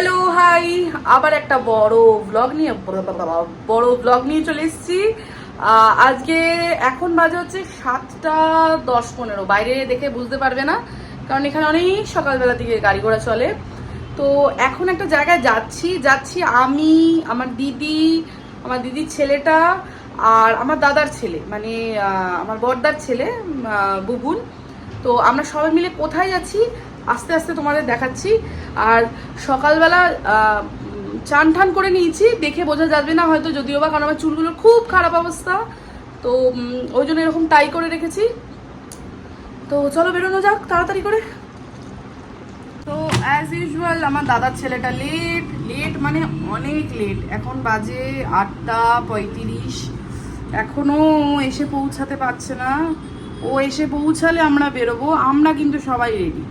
Hello hi আবার একটা বড় ব্লগ নিয়ে, বড় ব্লগ নিয়ে চলে এসেছি। আজকে এখন বাজে হচ্ছে সাতটা দশ পনেরো। বাইরে দেখে বুঝতে পারবে না, কারণ এখানে অনেক সকালবেলা থেকে গাড়ি ঘোড়া চলে। তো এখন একটা জায়গায় যাচ্ছি যাচ্ছি আমি, আমার দিদি, আমার দিদির ছেলেটা আর আমার দাদার ছেলে মানে আমার বড়দার ছেলে বুবুন। তো আমরা সবাই মিলে কোথায় যাচ্ছি, আস্তে আস্তে তোমাদের দেখাচ্ছি। আর সকালবেলা চান ঠান করে নিয়েছি, দেখে বোঝা যাবে না হয়তো, যদিও বা, কারণ আমার চুলগুলোর খুব খারাপ অবস্থা। তো ওই জন্য এরকম টাই করে রেখেছি। তো চলো বেরোনো যাক তাড়াতাড়ি করে। তো অ্যাজ ইউজুয়াল আমার দাদার ছেলেটা লেট লেট মানে অনেক লেট এখন বাজে আটটা পঁয়ত্রিশ। এখনও ও এসে পৌঁছাতে পারছে না। ও এসে পৌঁছালে আমরা বেরোবো। আমরা কিন্তু সবাই রেডি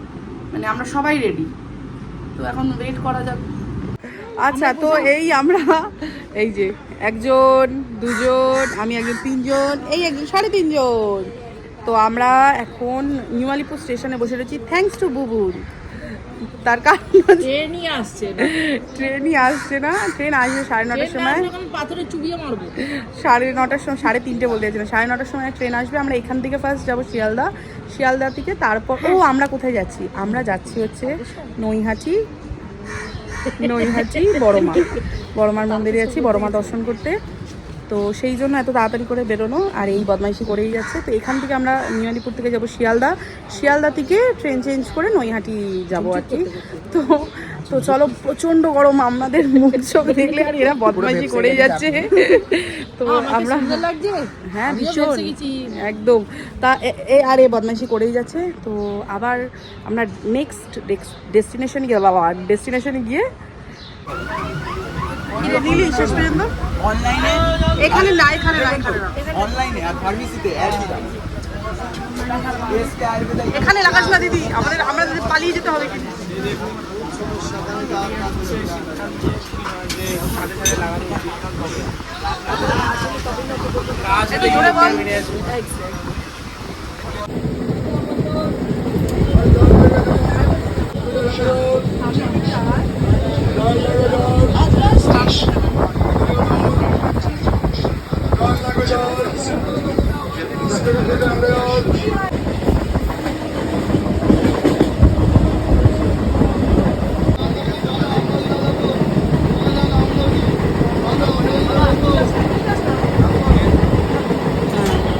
মানে আমরা সবাই রেডি তো এখন ওয়েট করা যাক। আচ্ছা তো এই আমরা, এই যে একজন, দুজন, আমি একজন, তিনজন, এই একজন, সাড়ে তিনজন। তো আমরা এখন নিউ আলিপুর স্টেশনে বসে রয়েছি। Thanks to Bubun. তার কারণ ট্রেনই আসছে না। ট্রেনই আসছে না। ট্রেন আসবে সাড়ে নটার সময়। পাথরে চুবিয়ে মারবো। সাড়ে নটার সময় সাড়ে তিনটে বলতে চাইছিলাম সাড়ে নটার সময় ট্রেন আসবে। আমরা এখান থেকে ফার্স্ট যাব শিয়ালদা। শিয়ালদা থেকে তারপর ও আমরা কোথায় যাচ্ছি? আমরা যাচ্ছি হচ্ছে নৈহাটি নৈহাটি বড়মা বড়মার মন্দিরে আছি বড়মা দর্শন করতে। তো সেই জন্য এত তাড়াতাড়ি করে বেরোনো আর এই বদমাইশি করেই যাচ্ছে। তো এখান থেকে আমরা নিয়ালিপুর থেকে যাব শিয়ালদা। শিয়ালদা থেকে ট্রেন চেঞ্জ করে নৈহাটি যাব আর কি। তো তো চলো প্রচণ্ড গরম আমাদের মুখ চোখ দেখলে আর এরা বদমাইশি করেই যাচ্ছে। তো আমরা হ্যাঁ ভীষণ। একদম। তা এ- আর এ বদমাইশি করেই যাচ্ছে। তো আবার আমরা নেক্সট ডেস্টিনেশনে গিয়ে বাবা ডেস্টিনেশনে গিয়ে নিলি শেষ পর্যন্ত? অনলাইনে? এখানে না এখানে না অনলাইনে আর ফার্মেসিতে এখানে লাগাস না দিদি আমাদের আমরা পালিয়ে যেতে হবে কিন্তু। একটু জোরে বল।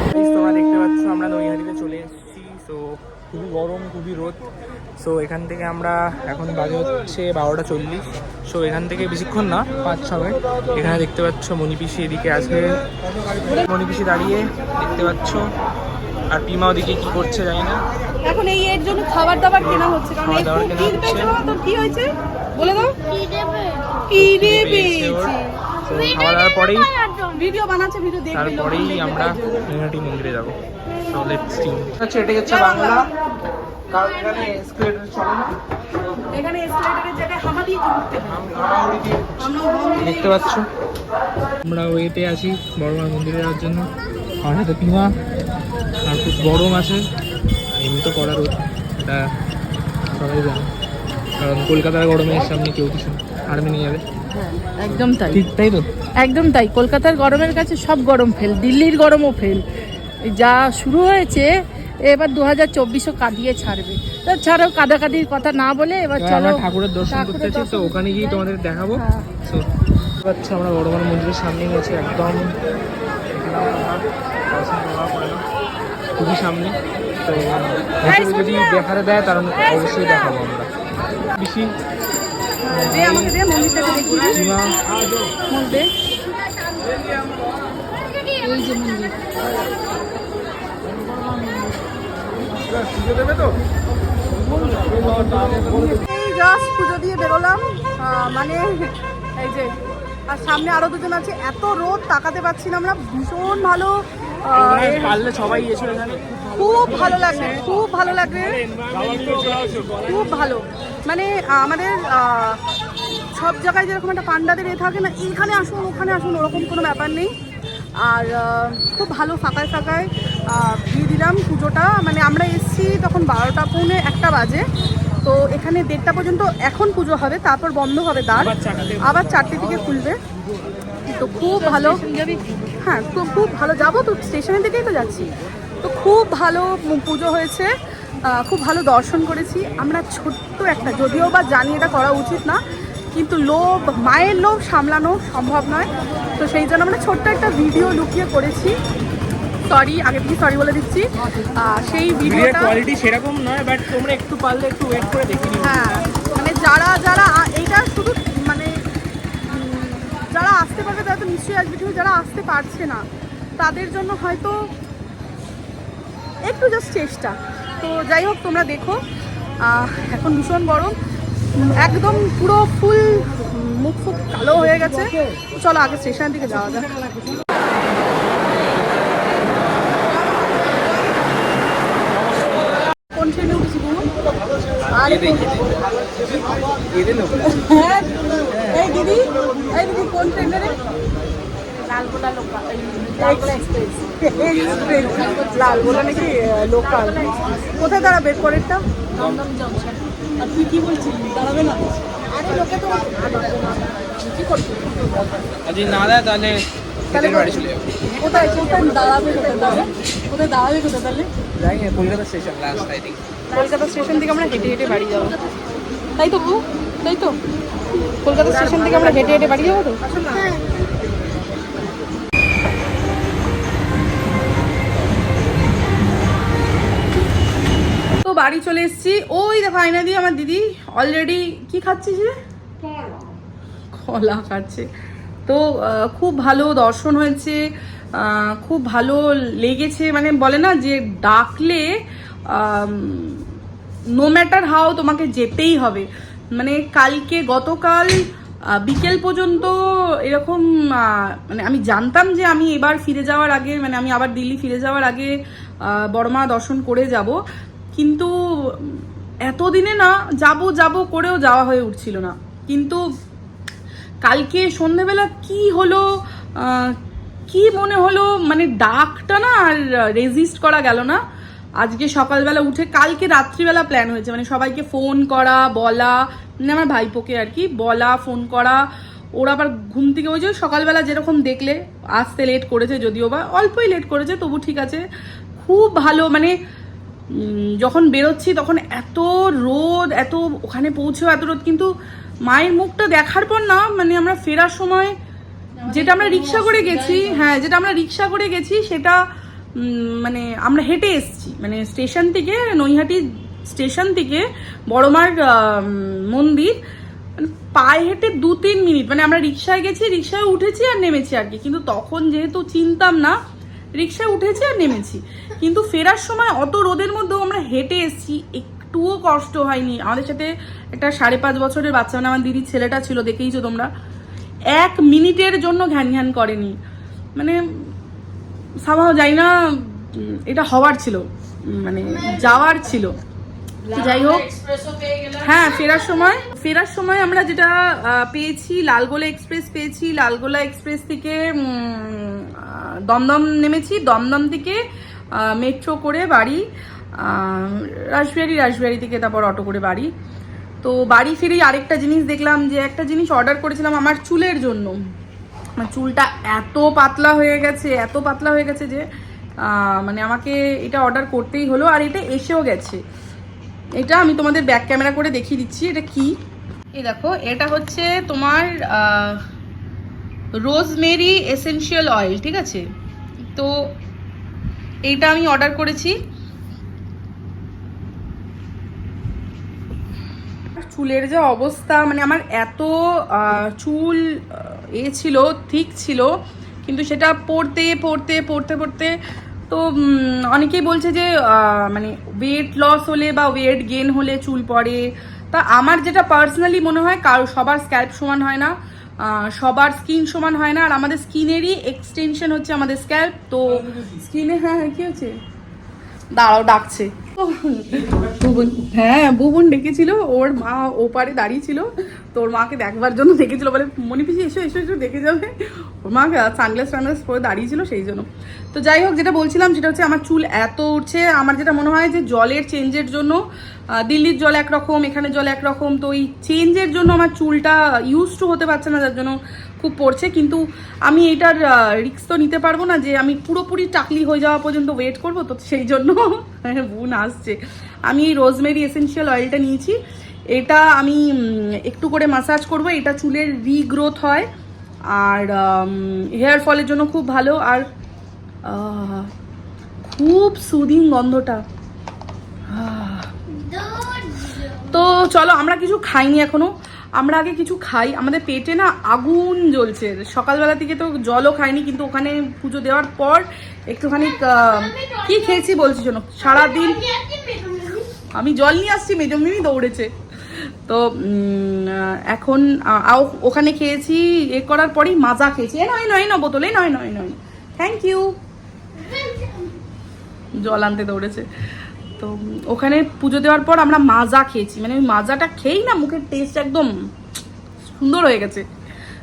Guys, তোমরা দেখতে পাচ্ছ আমরা নৈহাটিতে চলে এসেছি সো খুবই গরম খুবই রোদ। সো এখান থেকে আমরা এখন বাজে হচ্ছে বারোটা চল্লিশ। সো এখান থেকে বেশিক্ষণ না পাঁচ ছ মিনিট এখানে দেখতে পাচ্ছ মণিপিসি এদিকে আছে। মণিপিসি দাঁড়িয়ে দেখতে পাচ্ছ। আর পিমা ওদিকে কি করছে জানি না। এখন এই এর জন্য খাবার দাবার কেনা হচ্ছে কারণ এই কেনা পেয়েছে তোর কি হয়েছে? বলে দাও। পেয়েছে ওর। পেয়েছে? তো খাওয়া দাওয়ার পরেই ভিডিও বানাচ্ছে ভিডিও দেখবে তারপরেই আমরা নৈহাটি মন্দিরে যাব। সো লেটস সি আচ্ছা এটাই হচ্ছে বাংলা। কারণ এখানে এসকেলেটর চলে না। এখানে এসকেলেটরের জায়গায় হামা দিয়ে ঘুরতে হয়। হামাগুড়ি দিয়ে আমরা হামা দেখতে পাচ্ছ? আমরা ওয়েতে আছি বড়মার মন্দিরে যাওয়ার জন্য। আমার সাথে পিমা আর খুব গরম আছে। আর এমনি তো করার এটা সবাই জানে। কারণ কলকাতার গরমের সামনে কেউ কিছু হারমে নিয়ে যাবে। একদম তাই। ঠিক তাই তো? একদম তাই। কলকাতার গরমের কাছে সব গরম ফেল দিল্লির গরমও ফেল। যা শুরু হয়েছে এবার দু হাজার চব্বিশও কাঁদিয়ে ছাড়বে। তা ছাড়াও কাদাকাদির কথা না বলে এবার চলো ঠাকুরের দর্শন করতে তো ওখানে গিয়ে তোমাদের দেখাবো। পাচ্ছ আমরা বড়মার মন্দিরের সামনেই আছি একদম খুবই সামনে। তো যদি দেখাতে দেয় তার অবশ্যই দেখাবো আমরা। বেশি এই যে মন্দির। জাস্ট পুজো দিয়ে বেরোলাম মানে এই যে আর সামনে আরও দুজন আছে এত রোদ তাকাতে পাচ্ছি না আমরা ভীষণ ভালো পারলে সবাই এসে খুব ভালো লাগবে খুব ভালো লাগবে খুব ভালো। মানে আমাদের সব জায়গায় যেরকম একটা পান্ডাদের এ থাকে না এখানে আসুন ওখানে আসুন ওরকম কোনো ব্যাপার নেই। আর খুব ভালো ফাঁকায় ফাঁকায় পুজোটা মানে আমরা এসছি তখন বারোটা পৌনে একটা বাজে। তো এখানে দেড়টা পর্যন্ত এখন পুজো হবে তারপর বন্ধ হবে দ্বার। আবার চারটে আবার চারটে থেকে খুলবে। তো খুব ভালো। হ্যাঁ তো খুব ভালো। যাব তো স্টেশনের দিকেই তো যাচ্ছি। তো খুব ভালো পুজো হয়েছে। খুব ভালো দর্শন করেছি। আমরা ছোট্ট একটা যদিও বা জানি এটা করা উচিত না কিন্তু লোভ মায়ের লোভ সামলানো সম্ভব নয়। তো সেই জন্য আমরা ছোট্ট একটা ভিডিও লুকিয়ে করেছি। সরি আগে থেকে সরি বলে দিচ্ছি। সেই ভিডিওটা কোয়ালিটি সেরকম নয় বাট তোমরা একটু পারলে একটু ওয়েট করে দেখে নিও। হ্যাঁ মানে যারা যারা এইটা শুধু মানে যারা আসতে পারবে তারা তো নিশ্চয়ই আসবে কিন্তু যারা আসতে পারছে না তাদের জন্য হয়তো একটু জাস্ট চেষ্টা। তো যাই হোক তোমরা দেখো। এখন ভীষণ গরম। একদম পুরো ফুল মুখ ফুক কালো হয়ে গেছে। চলো আগে স্টেশনের দিকে যাওয়া যাক কোন ট্রেনে উঠেছি বলুন আর হ্যাঁ এই দিদি এই দিদি কোন ট্রেনে রে? লালগোলা লোকাল লালগোলা নাকি লোকাল কোথায় দাঁড়াবে পরেরটা? দমদম জংশন আর তুই কি বলছিস? দাঁড়াবে না? আরে লোকে তো কি করছিস আর যদি না দেয় তাহলে কোথায় কোথায় দাঁড়াবে কোথায় দাঁড়াবে? কোথায় দাঁড়াবে কোথায় তাহলে? যাই না Kolkata station last I think Kolkata station থেকে আমরা হেঁটে হেঁটে বাড়ি যাব। তাই তো বউ? তাই তো? কলকাতা স্টেশন থেকে আমরা হেঁটে হেঁটে বাড়ি যাব তো? তো বাড়ি চলে এসেছি। ওই দেখো আয়না দিয়ে আমার দিদি অলরেডি কি খাচ্ছিস রে? কলা। খাচ্ছে। তো খুব ভালো দর্শন হয়েছে। খুব ভালো লেগেছে মানে বলে না যে ডাকলে নো ম্যাটার হাও তোমাকে যেতেই হবে। মানে কালকে গতকাল বিকেল পর্যন্ত এরকম মানে আমি জানতাম যে আমি এবার ফিরে যাওয়ার আগে মানে আমি আবার দিল্লি ফিরে যাওয়ার আগে বড়মা দর্শন করে যাব। কিন্তু এতদিনে না, যাব যাব করেও যাওয়া হয়ে উঠছিল না। কিন্তু কালকে সন্ধেবেলা কি হলো কি মনে হলো? মানে ডাকটা না আর রেজিস্ট করা গেল না। আজকে সকালবেলা উঠে, কালকে রাত্রিবেলা প্ল্যান হয়েছে। মানে সবাইকে ফোন করা, বলা মানে আমার ভাইপোকে আর কি, বলা ফোন করা। ওরা আবার ঘুম থেকে ওই যে সকালবেলা যেরকম দেখলে, আসতে লেট করেছে যদিও বা, অল্পই লেট করেছে, তবু ঠিক আছে। খুব ভালো মানে যখন বেরোচ্ছি তখন এত রোদ, এত ওখানে পৌঁছেও এত রোদ, কিন্তু মায়ের মুখটা দেখার পর না মানে আমরা ফেরার সময় যেটা আমরা রিক্সা করে গেছি হ্যাঁ যেটা আমরা রিক্সা করে গেছি, সেটা মানে আমরা হেঁটে এসেছি। মানে স্টেশন থেকে, নৈহাটি স্টেশন থেকে বড়মার মন্দির মানে পায়ে হেঁটে দু তিন মিনিট। মানে আমরা রিক্সায় গেছি, রিক্সায় উঠেছি আর নেমেছি আর কি। কিন্তু তখন যেহেতু চিনতাম না, রিক্সায় উঠেছি আর নেমেছি। কিন্তু ফেরার সময় অত রোদের মধ্যেও আমরা হেঁটে এসেছি। একটুও কষ্ট হয়নি। আমাদের সাথে একটা সাড়ে পাঁচ বছরের বাচ্চা মানে আমার দিদির ছেলেটা ছিল, দেখেইছো তোমরা? এক মিনিটের জন্য ঘ্যান ঘ্যান করেনি। মানে সামাও যাই না এটা হওয়ার ছিল মানে যাওয়ার ছিল। যাই হোক হ্যাঁ ফেরার সময় ফেরার সময় আমরা যেটা পেয়েছি লালগোলা এক্সপ্রেস পেয়েছি। লালগোলা এক্সপ্রেস থেকে দমদম নেমেছি। দমদম থেকে মেট্রো করে বাড়ি রাসবিহারি রাসবিহারি থেকে তারপর অটো করে বাড়ি। তো বাড়ি ফিরেই আরেকটা জিনিস দেখলাম যে একটা জিনিস অর্ডার করেছিলাম আমার চুলের জন্য। চুলটা এত পাতলা হয়ে গেছে, এত পাতলা হয়ে গেছে যে মানে আমাকে এটা অর্ডার করতেই হলো আর এটা এসেও গেছে। এটা আমি তোমাদের ব্যাক ক্যামেরা করে দেখিয়ে দিচ্ছি, এটা কি? এই দেখো, এটা হচ্ছে তোমার রোজমেরি এসেনশিয়াল অয়েল ঠিক আছে? তো এইটা আমি অর্ডার করেছি। চুলের যে অবস্থা মানে আমার এত চুল এ ছিল ঠিক ছিল কিন্তু সেটা পড়তে পড়তে পড়তে পড়তে তো অনেকেই বলছে যে মানে ওয়েট লস হলে বা ওয়েট গেন হলে চুল পড়ে। তা আমার যেটা পার্সোনালি মনে হয় কারও সবার স্ক্যাল্প সমান হয় না সবার স্কিন সমান হয় না আর আমাদের স্কিনেরই এক্সটেনশন হচ্ছে আমাদের স্ক্যাল্প তো স্কিনে হ্যাঁ হ্যাঁ কি হচ্ছে? দাঁড়াও, ডাকছে। বুবন হ্যাঁ বুবন ডেকেছিল, ওর মা ওপারে দাঁড়িয়ে ছিল তো ওর মাকে দেখবার জন্য ডেকেছিল, বলে, মনি পিসি, এসো এসো এসো, দেখে যাবে। ওর মা সানগ্লাস টানগ্লাস পরে দাঁড়িয়েছিল সেই জন্য। তো যাই হোক, যেটা বলছিলাম, সেটা হচ্ছে আমার চুল এত উঠছে আমার যেটা মনে হয় যে জলের চেঞ্জের জন্য দিল্লির জল একরকম এখানে জল একরকম, তো এই চেঞ্জের জন্য আমার চুলটা ইউজ টু হতে পারছে না, যার জন্য খুব পড়ছে কিন্তু আমি এইটার রিক্স তো নিতে পারব না যে আমি পুরোপুরি টাকলি হয়ে যাওয়া পর্যন্ত ওয়েট করব তো সেই জন্য বোন আসছে। আমি এই রোজমেরি এসেন্সিয়াল অয়েলটা নিয়েছি। এটা আমি একটু করে মাসাজ করব এটা চুলের রিগ্রোথ হয়। আর হেয়ার ফলের জন্য খুব ভালো। আর খুব সুদিং গন্ধটা। তো চলো আমরা কিছু খাইনি এখনও। আমরা আগে কিছু খাই। আমাদের পেটে না আগুন জ্বলছে। সকালবেলা থেকে তো জলও খাইনি, কিন্তু ওখানে পুজো দেওয়ার পর একটুখানি কি খেয়েছি বলছি শোনো? সারাদিন আমি জল নিয়ে আসছি মেজমিনি দৌড়েছে। তো এখন ওখানে খেয়েছি, এ করার পরেই মাজা খেয়েছি। এ নয় নয় না বোতলে নয় নয় নয়। থ্যাংক ইউ জল আনতে দৌড়েছে। তো ওখানে পুজো দেওয়ার পর আমরা মাজা খেয়েছি। মানে ওই মাজাটা খেয়েই না মুখের টেস্ট একদম সুন্দর হয়ে গেছে।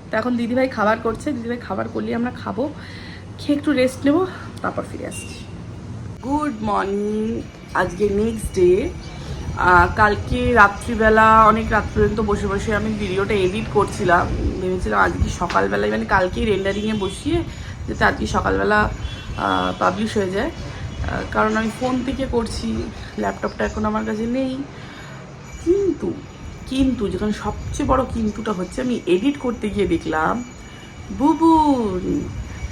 তো এখন দিদিভাই খাবার করছে। দিদিভাই খাবার করলে আমরা খাব। খেয়ে একটু রেস্ট নেব, তারপর ফিরে আসছি। গুড মর্নিং আজকে নেক্সট ডে কালকে রাত্রিবেলা, অনেক রাত পর্যন্ত বসে বসে আমি ভিডিওটা এডিট করছিলাম। ভেবেছিলাম আজকে সকালবেলায় মানে কালকেই রেন্ডারিংয়ে বসিয়ে, যাতে আজকে সকালবেলা পাবলিশ হয়ে যায়। কারণ আমি ফোন থেকে করছি ল্যাপটপটা এখন আমার কাছে নেই। কিন্তু কিন্তু যেখানে সবচেয়ে বড় কিন্তুটা হচ্ছে, আমি এডিট করতে গিয়ে দেখলাম বুবুন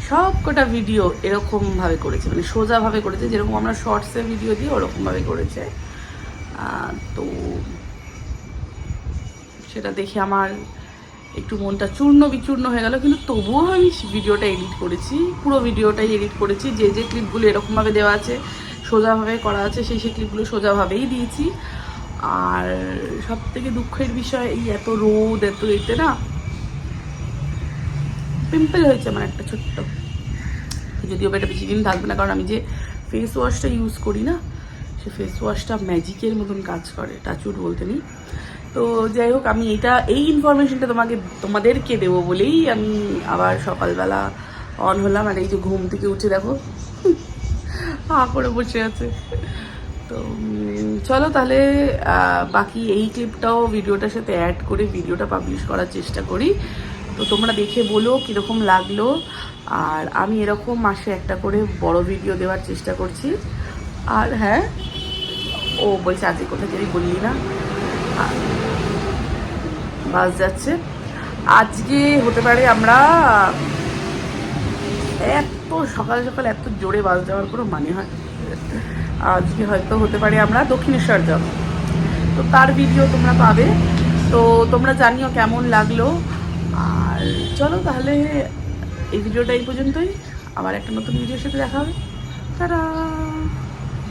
সব কটা ভিডিও এরকমভাবে করেছে। মানে সোজাভাবে করেছে, যেরকম আমরা শর্টসে ভিডিও দিই ওরকমভাবে করেছে। তো সেটা দেখে আমার একটু মনটা চূর্ণ বিচূর্ণ হয়ে গেল, কিন্তু তবুও আমি ভিডিওটা এডিট করেছি, পুরো ভিডিওটাই এডিট করেছি। যে যে ক্লিপগুলো এরকমভাবে দেওয়া আছে, সোজাভাবে করা আছে, সেই সেই ক্লিপগুলো সোজাভাবেই দিয়েছি। আর সব থেকে দুঃখের বিষয়, এই এত রোদ, এত এতে না পিম্পল হয়েছে আমার একটা ছোট্ট। যদিও এটা বেশি দিন থাকবে না, কারণ আমি যে ফেস ওয়াশটা ইউজ করি না, সে ফেস ওয়াশটা ম্যাজিকের মতন কাজ করে টাচুট বলতে নেই। তো যাই হোক, আমি এটা, এই ইনফরমেশনটা তোমাকে, তোমাদেরকে দেবো বলেই আমি আবার সকালবেলা অন হলাম, আর এই যে ঘুম থেকে উঠে দেখো, হা করে বসে আছে। তো চলো তাহলে বাকি এই ক্লিপটাও ভিডিওটার সাথে অ্যাড করে ভিডিওটা পাবলিশ করার চেষ্টা করি। তো তোমরা দেখে বলো কীরকম লাগল, আর আমি এরকম মাসে একটা করে বড় ভিডিও দেওয়ার চেষ্টা করছি। আর হ্যাঁ ও বলছে, আজকে কোথায় যদি বললি না। বাস যাচ্ছে। আজকে হতে পারে আমরা এত সকাল সকাল এত জোরে বাস যাওয়ার কোনো মানে হয়। আজকে হয়তো হতে পারে আমরা দক্ষিণেশ্বর যাব। তো তার ভিডিও তোমরা পাবে। তো তোমরা জানিও কেমন লাগল। আর চলো তাহলে এই ভিডিওটা এই পর্যন্তই। আবার একটা নতুন ভিডিওর সাথে দেখা হবে। তারা